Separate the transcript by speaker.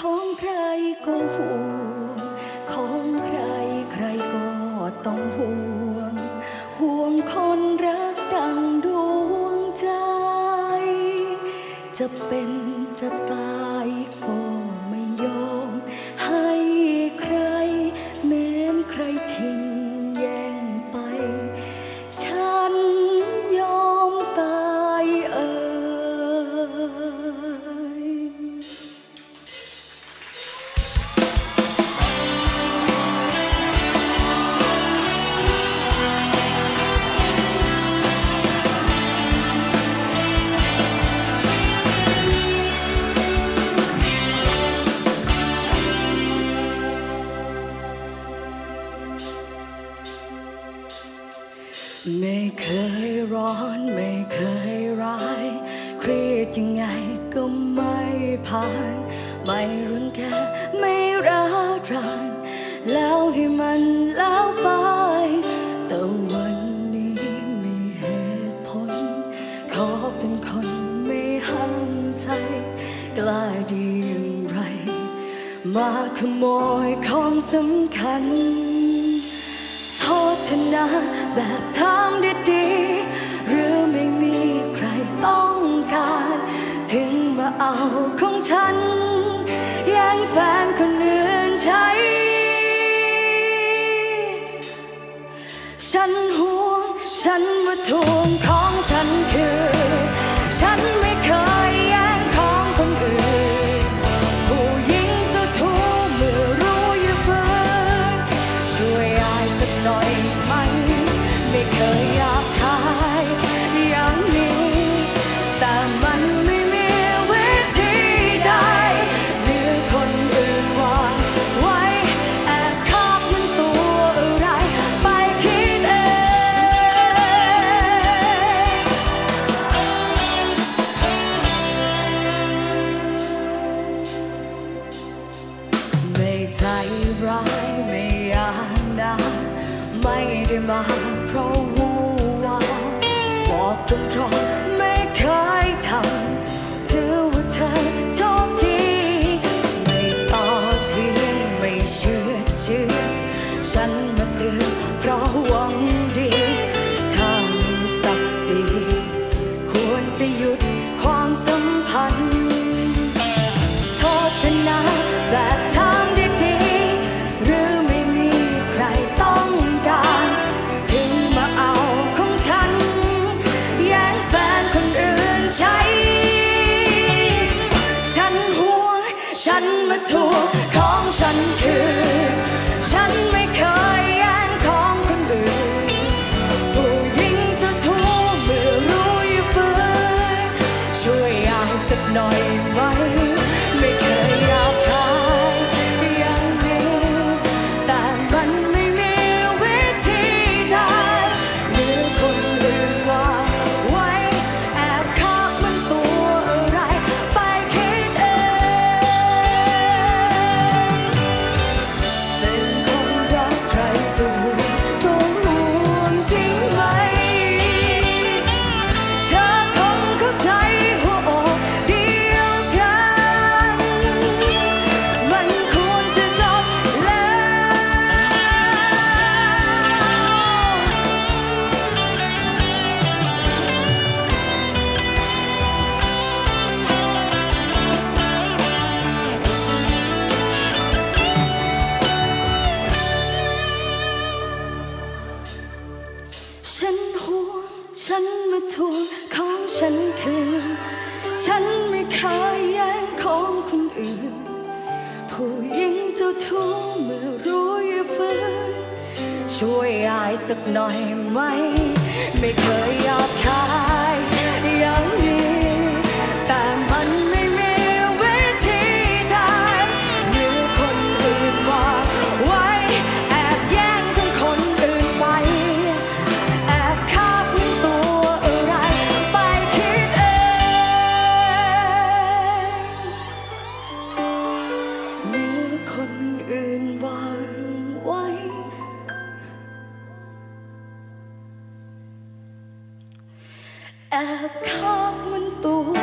Speaker 1: ของใครก็ห่วงของใครใครก็ต้องห่วง ห่วงคนรักดังดวงใจ จะเป็นจะตาย ร้อนไม่เคยร้าย เครียดยังไงก็ไม่ผ่าน ไม่รุนแกไม่ระรานแล้วให้มันแล้วไป แต่วันนี้มีเหตุผล ขอเป็นคนไม่ห้ามใจ กลายดีอย่างไร มาขโมยของสำคัญโทษนะแบบทำดีๆ หรือไม่มีใครต้องการ ถึงมาเอาของฉันแย่งแฟนคนอื่นใช้ ฉันห่วงฉันว่าทวงของฉันคือ ฉัน run my. ช่วยอายสักหน่อยไหม ไม่เคยยอดคายอย่างนี้ អើខកមិនទួ